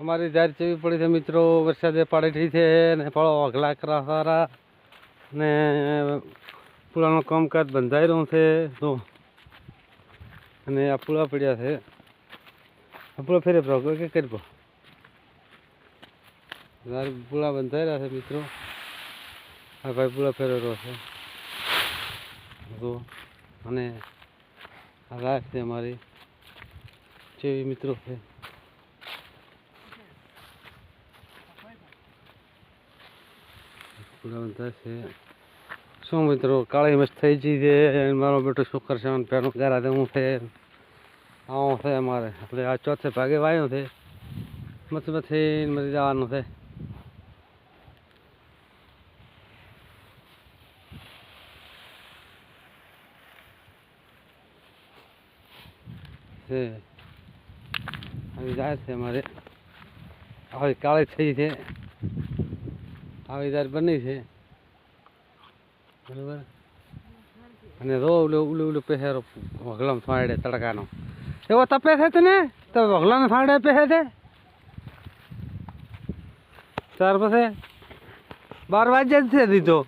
અમારી જાર ચેવી પડી છે મિત્રો. વરસાદે પાડી થઈ છે ને ફળો અઘલા સારા. ને પુલાનું કામકાજ બંધાઈ રહ્યું છે. તો અને આ પુલા પડ્યા છે. પુલા ફેરે પ્રો કે કરી પુલા બંધાઈ રહ્યા છે મિત્રો. આ ભાઈ પુલા ફેરે રહ્યો છે. અને આ રાખ છે અમારી. જેવી મિત્રો છે. બધા છે. શું મિત્રો, કાળી મસ્ત થઈ ગઈ છે. મારો બેટો શુકર છે પેલું ગારા દેવું છે. આવું છે અમારે. આપણે આ ચોથે ભાગે વાયો છે. મતલબ મથી મરી જવાનું છે. આવી જાય છે અમારે. હવે કાળી થઈ છે. આવી જાર બની છે. બરાબર? અને રો ઓલું ઓલું ઓલું પહેરો વગલામ ફાડે તડકાનો. એવો તપે છે તને? તો વગલાને ફાડે પહેરે છે? ત્યાર પછી બાર વાગ્યા જ છે દીધો.